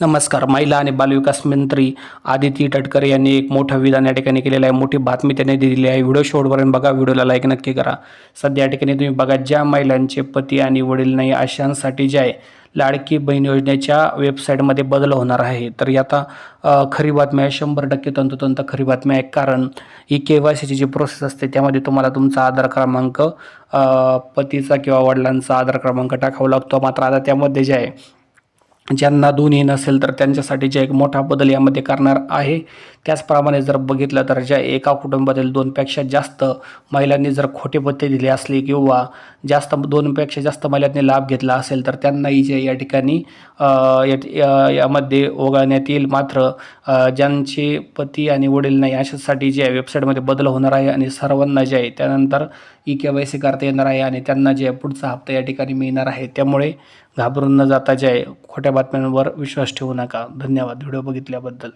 नमस्कार. महिला आणि बालविकास मंत्री आदिती तटकरे यांनी एक मोठं विधान या ठिकाणी केलेलं आहे. मोठी बातमी त्यांनी दिलेली आहे. व्हिडिओ शेवटपर्यंत बघा. व्हिडिओला लाईक नक्की करा. सध्या या ठिकाणी तुम्ही बघा ज्या महिलांचे पती आणि वडील नाही अशांसाठी जे आहे लाडकी बहीण योजनेच्या वेबसाईटमध्ये बदल होणार आहे. तर ही आता खरी बातमी आहे. शंभर टक्के तंतोतंत खरी बातमी आहे. कारण ही के वाय सीची जी प्रोसेस असते त्यामध्ये तुम्हाला तुमचा आधार क्रमांक पतीचा किंवा वडिलांचा आधार क्रमांक टाकावा लागतो. मात्र आता त्यामध्ये जे आहे ज्यांना दोन्ही नसेल तर त्यांच्यासाठी जे एक मोठा बदल यामध्ये करणार आहे. त्याचप्रमाणे जर बघितलं तर ज्या एका कुटुंबातील दोनपेक्षा जास्त महिलांनी जर खोटे पत्ते दिले असले किंवा जास्त दोनपेक्षा जास्त महिलांनी लाभ घेतला असेल तर त्यांनाही जे या ठिकाणी या- यामध्ये वगळण्यात येईल. मात्र ज्यांचे पती आणि वडील नाही अशासाठी जे आहे वेबसाईटमध्ये बदल होणार आहे आणि सर्वांना जे आहे त्यानंतर ई के वाय सी करता येणार आहे आणि त्यांना जे पुढचा हप्ता या ठिकाणी मिळणार आहे. त्यामुळे घाबरून न जाता जे आहे खोट्या बातम्यांवर विश्वास ठेवू नका. धन्यवाद. व्हिडिओ बघितल्याबद्दल.